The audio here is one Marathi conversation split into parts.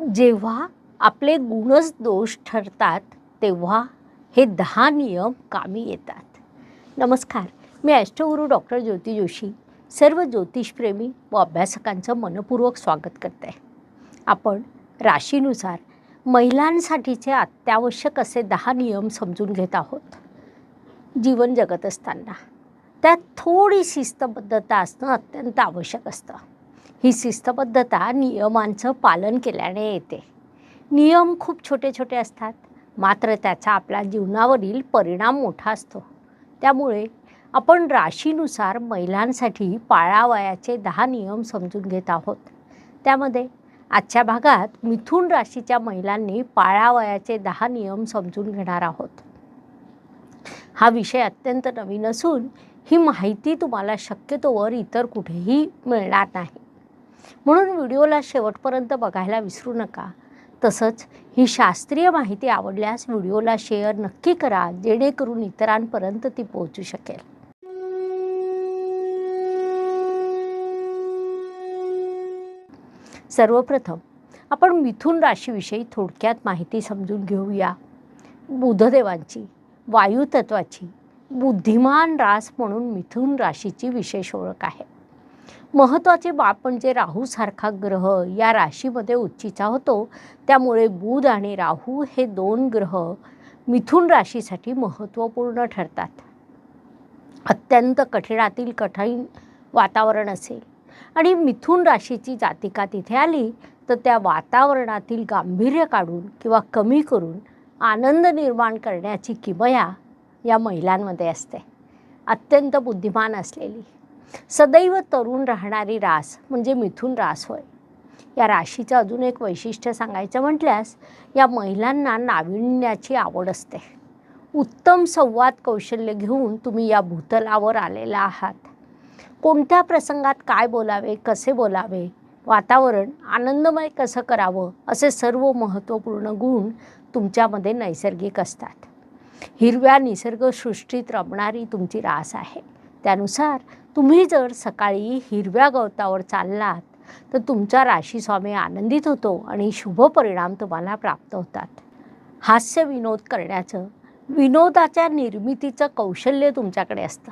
जेव्हा आपले गुणच दोष ठरतात तेव्हा हे दहा नियम कामी येतात. नमस्कार मी अष्टगुरू डॉक्टर ज्योती जोशी सर्व ज्योतिषप्रेमी व अभ्यासकांचं मनपूर्वक स्वागत करते. आपण राशीनुसार महिलांसाठीचे अत्यावश्यक असे दहा नियम समजून घेत आहोत. जीवन जगत असताना त्यात थोडी शिस्तबद्धता असणं अत्यंत आवश्यक असतं. ही शिस्तबद्धता नियमांचं पालन केल्याने येते. नियम खूप छोटे छोटे असतात. मात्र त्याचा आपल्या जीवनावरील परिणाम मोठा असतो. त्यामुळे आपण राशीनुसार महिलांसाठी पाळावयाचे दहा नियम समजून घेत आहोत. त्यामध्ये आजच्या भागात मिथुन राशीच्या महिलांनी पाळावयाचे दहा नियम समजून घेणार आहोत. हा विषय अत्यंत नवीन असून ही माहिती तुम्हाला शक्यतोवर इतर कुठेही मिळणार नाही. म्हणून व्हिडिओला शेवटपर्यंत बघायला विसरू नका. तसंच ही शास्त्रीय माहिती आवडल्यास व्हिडिओला शेअर नक्की करा जेणेकरून इतरांपर्यंत ती पोहोचू शकेल. सर्वप्रथम आपण मिथुन राशीविषयी थोडक्यात माहिती समजून घेऊया. बुधदेवांची वायुतत्वाची बुद्धिमान रास म्हणून मिथुन राशीची विशेष ओळख आहे. महत्त्वाचे बाब म्हणजे राहूसारखा ग्रह या राशीमध्ये उच्चीचा होतो त्यामुळे बुध आणि राहू हे दोन ग्रह मिथुन राशीसाठी महत्त्वपूर्ण ठरतात. अत्यंत कठीणातील कठीण वातावरण असेल. आणि मिथुन राशीची जातिका तिथे आली तर त्या वातावरणातील गांभीर्य काढून किंवा कमी करून आनंद निर्माण करण्याची किमया या महिलांमध्ये असते. अत्यंत बुद्धिमान असलेली. सदैव तरुण राहणारी रास म्हणजे मिथुन रास होय. या राशीचं अजून एक वैशिष्ट्य सांगायचं म्हटल्यास या महिलांना नाविन्याची आवड असते. उत्तम संवाद कौशल्य घेऊन तुम्ही या भूतलावर आलेला आहात. कोणत्या प्रसंगात काय बोलावे कसे बोलावे वातावरण आनंदमय कसं करावं असे सर्व महत्त्वपूर्ण गुण तुमच्यामध्ये नैसर्गिक असतात. हिरव्या निसर्गसृष्टीत रमणारी तुमची रास आहे. त्यानुसार तुम्ही जर सकाळी हिरव्या गवतावर चाललात तर तुमचा राशीस्वामी आनंदित होतो आणि शुभ परिणाम तुम्हाला प्राप्त होतात. हास्य विनोद करण्याचं विनोदाच्या निर्मितीचं कौशल्य तुमच्याकडे असतं.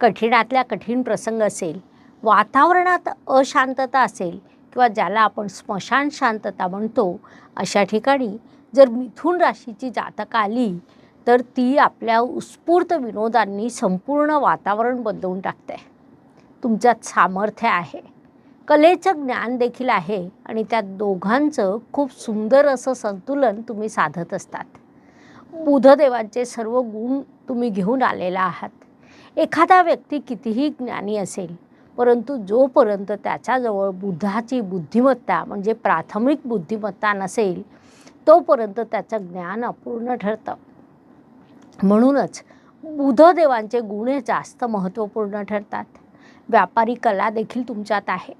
कठीणातल्या कठीण प्रसंग असेल वातावरणात अशांतता असेल किंवा ज्याला आपण स्मशान शांतता म्हणतो अशा ठिकाणी जर मिथुन राशीची जातकं आली तर ती आपल्या उत्स्फूर्त विनोदांनी संपूर्ण वातावरण बदलवून टाकते. तुमच्यात सामर्थ्य आहे. कलेचं ज्ञान देखील आहे आणि त्या दोघांचं खूप सुंदर असं संतुलन तुम्ही साधत असतात. बुधदेवांचे सर्व गुण तुम्ही घेऊन आलेला आहात. एखादा व्यक्ती कितीही ज्ञानी असेल परंतु जोपर्यंत त्याच्याजवळ बुद्धाची बुद्धिमत्ता म्हणजे प्राथमिक बुद्धिमत्ता नसेल तोपर्यंत त्याचं ज्ञान अपूर्ण ठरतं. म्हणूनच बुधदेवांचे गुण हे जास्त महत्त्वपूर्ण ठरतात. व्यापारी कला देखील तुमच्यात आहे.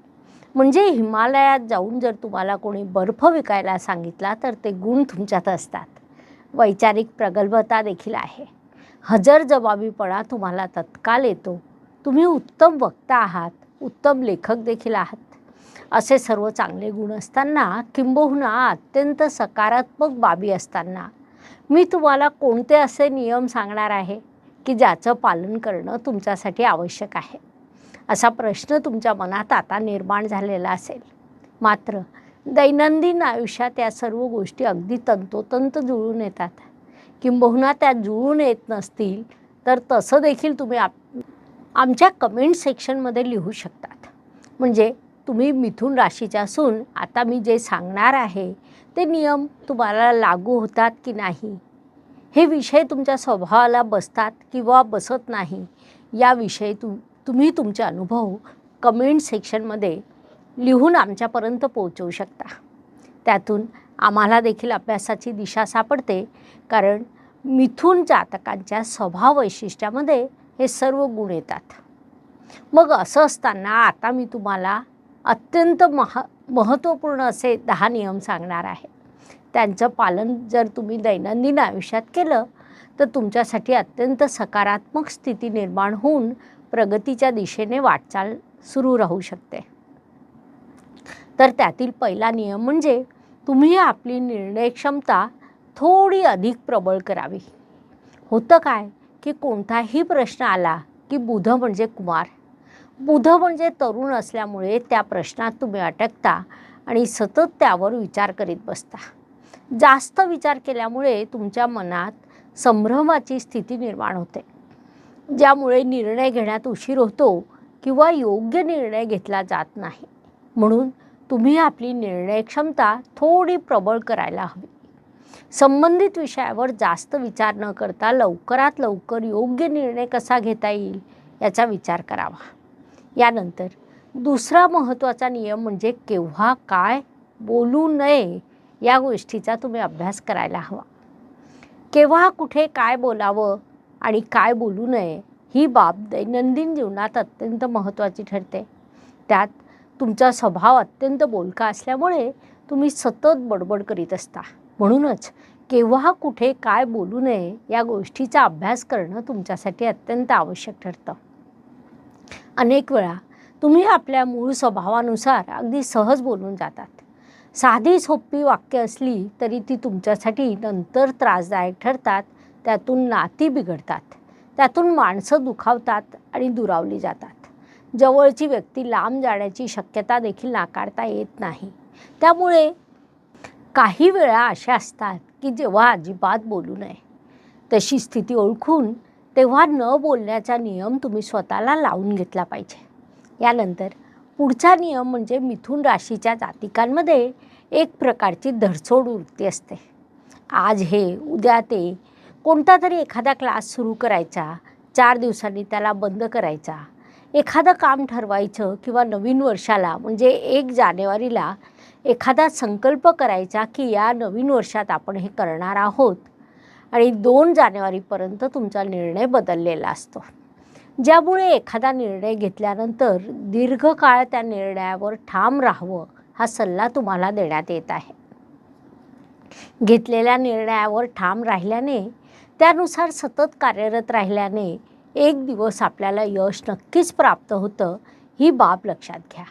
म्हणजे हिमालयात जाऊन जर तुम्हाला कोणी बर्फ विकायला सांगितला तर ते गुण तुमच्यात असतात. वैचारिक प्रगल्भता देखील आहे. हजर जबाबीपणा तुम्हाला तत्काल येतो. तुम्ही उत्तम वक्ता आहात उत्तम लेखक देखील आहात. असे सर्व चांगले गुण असताना किंबहुना अत्यंत सकारात्मक बाबी असताना मी तुम्हाला कोणते असे नियम सांगणार आहे की ज्याचं पालन करणं तुमच्यासाठी आवश्यक आहे? असा प्रश्न तुमच्या मनात आता निर्माण झालेला असेल. मात्र दैनंदिन आयुष्यात या सर्व गोष्टी अगदी तंतोतंत जुळून येतात. किंबहुना त्या जुळून येत नसतील तर तसं देखील तुम्ही आप आमच्या कमेंट सेक्शनमध्ये लिहू शकतात. म्हणजे तुम्ही मिथून राशीच्या असून आता मी जे सांगणार आहे ते नियम तुम्हाला लागू होतात की नाही? हे विषय तुमच्या स्वभावाला बसतात किंवा बसत नाही याविषयी तु तुम्ही तुमचे अनुभव कमेंट सेक्शनमध्ये लिहून आमच्यापर्यंत पोहोचवू शकता. त्यातून आम्हाला देखील अभ्यासाची दिशा सापडते कारण मिथून जातकांच्या स्वभाव वैशिष्ट्यामध्ये हे सर्व गुण येतात. मग असं असताना आता मी तुम्हाला अत्यंत महा महत्त्वपूर्ण असे दहा नियम सांगणार आहे. त्यांचं पालन जर तुम्ही दैनंदिन आयुष्यात केलं तर तुमच्यासाठी अत्यंत सकारात्मक स्थिती निर्माण होऊन प्रगतीच्या दिशेने वाटचाल सुरू राहू शकते. तर त्यातील पहिला नियम म्हणजे तुम्ही आपली निर्णय क्षमता थोडी अधिक प्रबळ करावी. होतं काय की कोणताही प्रश्न आला की बुध म्हणजे कुमार. बुध म्हणजे तरुण असल्यामुळे त्या प्रश्नात तुम्ही अटकता आणि सतत त्यावर विचार करीत बसता. जास्त विचार केल्यामुळे तुमच्या मनात संभ्रमाची स्थिती निर्माण होते. ज्यामुळे निर्णय घेण्यात उशीर होतो किंवा योग्य निर्णय घेतला जात नाही. म्हणून तुम्ही आपली निर्णय क्षमता थोडी प्रबळ करायला हवी. संबंधित विषयावर जास्त विचार न करता लवकरात लवकर योग्य निर्णय कसा घेता येईल याचा विचार करावा. यानंतर दुसरा महत्त्वाचा नियम म्हणजे केव्हा काय बोलू नये या गोष्टीचा तुम्ही अभ्यास करायला हवा. केव्हा कुठे काय बोलावं आणि काय बोलू नये ही बाब दैनंदिन जीवनात अत्यंत महत्त्वाची ठरते. त्यात तुमचा स्वभाव अत्यंत बोलका असल्यामुळे तुम्ही सतत बडबड करीत असता. म्हणूनच केव्हा कुठे काय बोलू नये या गोष्टीचा अभ्यास करणं तुमच्यासाठी अत्यंत आवश्यक ठरतं. अनेक वेळा तुम्ही आपल्या मूळ स्वभावानुसार अगदी सहज बोलून जातात. साधी सोपी वाक्य असली तरी ती तुमच्यासाठी नंतर त्रासदायक ठरतात त्यातून नाती बिघडतात त्यातून माणसं दुखावतात आणि दुरावली जातात. जवळची व्यक्ती लांब जाण्याची शक्यता देखील नाकारता येत नाही. त्यामुळे काही वेळा अशा असतात की जेव्हा अजिबात बोलू नये. तशी स्थिती ओळखून तेव्हा न बोलण्याचा नियम तुम्ही स्वतःला लावून घेतला पाहिजे. यानंतर पुढचा नियम म्हणजे मिथुन राशीच्या जातिकांमध्ये एक प्रकारची धडसोड वृत्ती असते. आज हे उद्या ते कोणता तरी एखादा क्लास सुरू करायचा चार दिवसांनी त्याला बंद करायचा एखादं काम ठरवायचं किंवा नवीन वर्षाला म्हणजे एक जानेवारीला एखादा संकल्प करायचा की या नवीन वर्षात आपण हे करणार आहोत आणि दोन जानेवारीपर्यंत तुमचा निर्णय बदललेला असतो. ज्यामुळे एखादा निर्णय घेतल्यानंतर दीर्घकाळ त्या निर्णयावर ठाम राहावं हा सल्ला तुम्हाला देण्यात येत आहे. घेतलेल्या निर्णयावर ठाम राहिल्याने त्यानुसार सतत कार्यरत राहिल्याने एक दिवस आपल्याला यश नक्कीच प्राप्त होतं ही बाब लक्षात घ्या.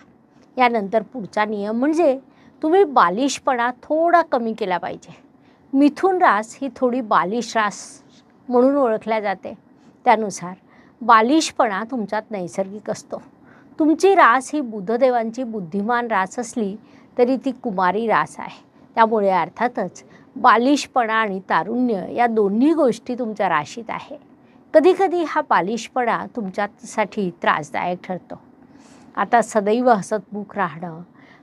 यानंतर पुढचा नियम म्हणजे तुम्ही बालिशपणा थोडा कमी केला पाहिजे. मिथुन रास ही थोडी बालिश रास म्हणून ओळखल्या जाते. त्यानुसार बालिशपणा तुमच्यात नैसर्गिक असतो. तुमची रास ही बुद्धदेवांची बुद्धिमान रास असली तरी ती कुमारी रास आहे. त्यामुळे अर्थातच बालिशपणा आणि तारुण्य या दोन्ही गोष्टी तुमच्या राशीत आहे. कधीकधी हा बालिशपणा तुमच्यासाठी त्रासदायक ठरतो. आता सदैव हसतमुख राहणं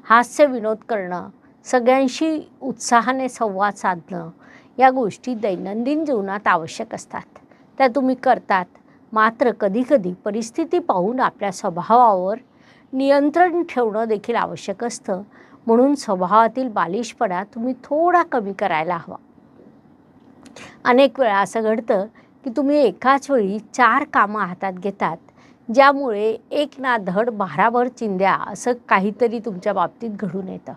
हास्य विनोद करणं सगळ्यांशी उत्साहाने संवाद साधणं या गोष्टी दैनंदिन जीवनात आवश्यक असतात. त्या तुम्ही करतात. मात्र कधीकधी परिस्थिती पाहून आपल्या स्वभावावर नियंत्रण ठेवणं देखील आवश्यक असतं. म्हणून स्वभावातील बालिशपणा तुम्ही थोडा कमी करायला हवा. अनेक वेळा असं घडतं की तुम्ही एकाच वेळी चार कामं हातात घेतात ज्यामुळे एक ना धड भाराभर चिंध्या असं काहीतरी तुमच्या बाबतीत घडून येतं.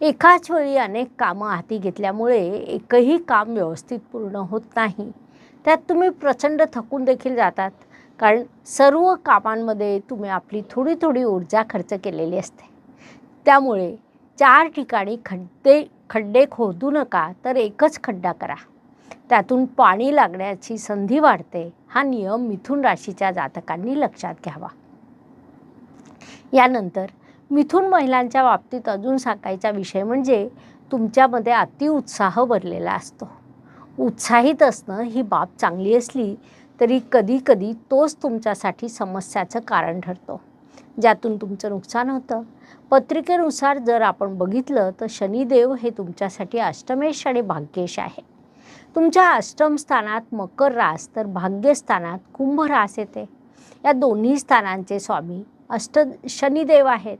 एकाच वेळी अनेक कामं हाती घेतल्यामुळे एकही काम व्यवस्थित पूर्ण होत नाही. त्यात तुम्ही प्रचंड थकून देखील जातात. कारण सर्व कामांमध्ये तुम्ही आपली थोडी थोडी ऊर्जा खर्च केलेली असते. त्यामुळे चार ठिकाणी खड्डे खड्डे खोदू नका तर एकच खड्डा करा. त्यातून पाणी लागण्याची संधी वाढते. हा नियम मिथुन राशीच्या जातकांनी लक्षात घ्यावा. यानंतर मिथून महिलांच्या बाबतीत अजून सांगायचा विषय म्हणजे तुमच्यामध्ये अतिउत्साह भरलेला असतो. उत्साहित असणं ही बाब चांगली असली तरी कधीकधी तोच तुमच्यासाठी समस्याचं कारण ठरतो. ज्यातून तुमचं नुकसान होतं. पत्रिकेनुसार जर आपण बघितलं तर शनिदेव हे तुमच्यासाठी अष्टमेश आणि भाग्येश आहे. तुमच्या अष्टम स्थानात मकर रास तर भाग्यस्थानात कुंभ रास येते. या दोन्ही स्थानांचे स्वामी अष्ट शनिदेव आहेत.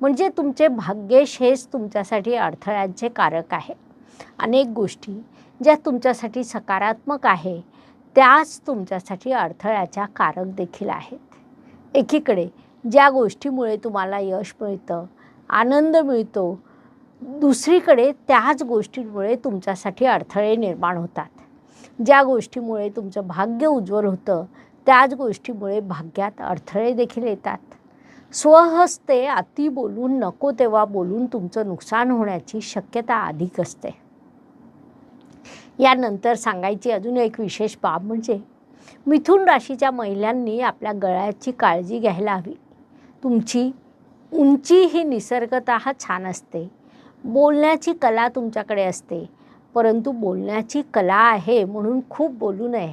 म्हणजे तुमचे भाग्येश हेच तुमच्यासाठी अडथळ्यांचे कारक आहे. अनेक गोष्टी ज्या तुमच्यासाठी सकारात्मक आहे त्याच तुमच्यासाठी अडथळ्याच्या कारक देखील आहेत. एकीकडे ज्या गोष्टीमुळे तुम्हाला यश मिळतं आनंद मिळतो दुसरीकडे त्याच गोष्टींमुळे तुमच्यासाठी अडथळे निर्माण होतात. ज्या गोष्टीमुळे तुमचं भाग्य उज्ज्वल होतं त्याच गोष्टीमुळे भाग्यात अडथळे देखील येतात. स्वहस्ते अति बोलून नको तेव्हा बोलून तुमचं नुकसान होण्याची शक्यता अधिक असते. यानंतर सांगायची अजून एक विशेष बाब म्हणजे मिथुन राशीच्या महिलांनी आपल्या गळ्याची काळजी घ्यायला हवी. तुमची उंची ही निसर्गत छान असते. बोलण्याची कला तुमच्याकडे असते. परंतु बोलण्याची कला आहे म्हणून खूप बोलू नये.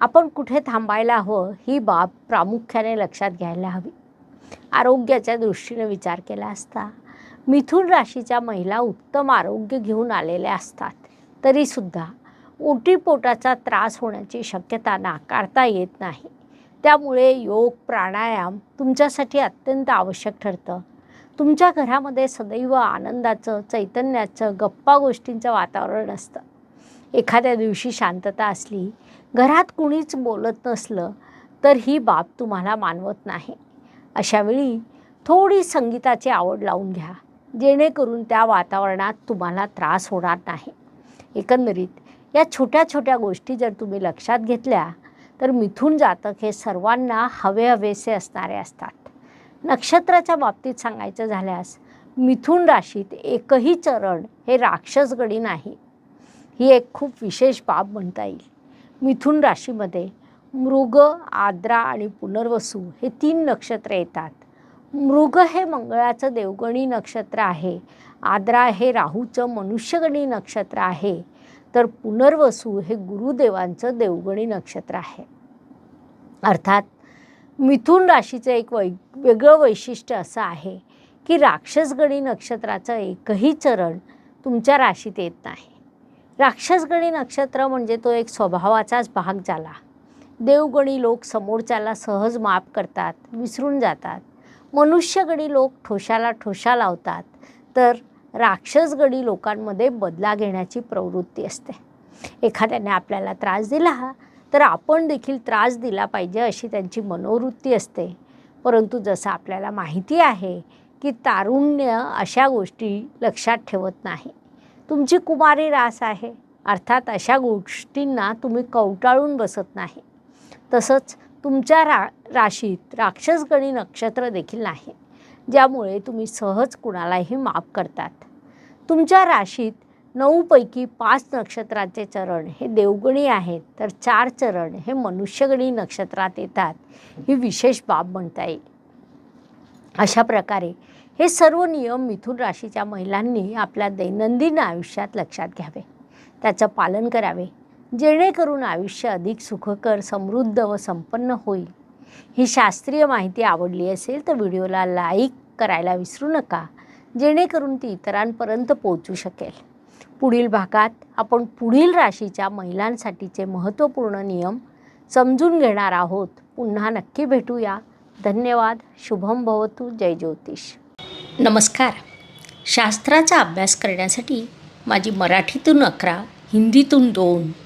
आपण कुठे थांबायला हवं ही बाब प्रामुख्याने लक्षात घ्यायला हवी. आरोग्याच्या दृष्टीने विचार केला असता. मिथुन राशीच्या महिला उत्तम आरोग्य घेऊन आलेल्या असतात. तरीसुद्धा ओटीपोटाचा त्रास होण्याची शक्यता नाकारता येत नाही. त्यामुळे योग प्राणायाम तुमच्यासाठी अत्यंत आवश्यक ठरतं. तुमच्या घरामध्ये सदैव आनंदाचं चैतन्याचं गप्पा गोष्टींचं वातावरण असतं. एखाद्या दिवशी शांतता असली घरात कुणीच बोलत नसलं तर ही बाब तुम्हाला मानवत नाही. अशावेळी थोडी संगीताची आवड लावून घ्या जेणेकरून त्या वातावरणात तुम्हाला त्रास होणार नाही. एकंदरीत या छोट्या छोट्या गोष्टी जर तुम्ही लक्षात घेतल्या तर मिथून जातक हे सर्वांना हवे हवेसे असणारे असतात. नक्षत्राच्या बाबतीत सांगायचं झाल्यास मिथून राशीत एकही चरण हे राक्षसगडी नाही. ही एक खूप विशेष बाब म्हणता येईल. मिथुन राशीमध्ये मृग आद्रा आणि पुनर्वसू हे तीन नक्षत्र येतात. मृग हे मंगळाचं देवगणी नक्षत्र आहे. आद्रा हे राहूचं मनुष्यगणी नक्षत्र आहे. तर पुनर्वसू हे गुरुदेवांचं देवगणी नक्षत्र आहे. अर्थात मिथुन राशीचं एक वै वेगळं वैशिष्ट्य असं आहे की राक्षसगणी नक्षत्राचं एकही चरण तुमच्या राशीत येत नाही. राक्षसगणी नक्षत्र म्हणजे तो एक स्वभावाचाच भाग झाला. देवगणी लोक समोरच्याला सहज माफ करतात विसरून जातात. मनुष्यगणी लोक ठोशाला ठोशा लावतात तर राक्षसगडी लोकांमध्ये बदला घेण्याची प्रवृत्ती असते. एखाद्याने आपल्याला त्रास दिला तर आपण देखील त्रास दिला पाहिजे अशी त्यांची मनोवृत्ती असते. परंतु जसं आपल्याला माहिती आहे की तारुण्य अशा गोष्टी लक्षात ठेवत नाही. तुमची कुमारी रास आहे अर्थात अशा गोष्टींना तुम्ही कवटाळून बसत नाही. तसंच तुमच्या रा राशीत राक्षसगणी नक्षत्र देखील नाही ज्यामुळे तुम्ही सहज कुणालाही माफ करतात. तुमच्या राशीत नऊपैकी पाच नक्षत्राचे चरण हे देवगणी आहेत तर चार चरण हे मनुष्यगणी नक्षत्रात येतात ही विशेष बाब म्हणता येईल. अशा प्रकारे हे सर्व नियम मिथुन राशीच्या महिलांनी आपल्या दैनंदिन आयुष्यात लक्षात घ्यावे. त्याचं पालन करावे. जेणेकरून आयुष्य अधिक सुखकर समृद्ध व संपन्न होईल. ही शास्त्रीय माहिती आवडली असेल तर व्हिडिओला लाईक करायला विसरू नका जेणेकरून ती इतरांपर्यंत पोहोचू शकेल. पुढील भागात आपण पुढील राशीच्या महिलांसाठीचे महत्त्वपूर्ण नियम समजून घेणार आहोत. पुन्हा नक्की भेटूया. धन्यवाद. शुभम भवतु. जय ज्योतिष. नमस्कार. शास्त्राचा अभ्यास करण्यासाठी माझी मराठीतून अकरा हिंदीतून दोन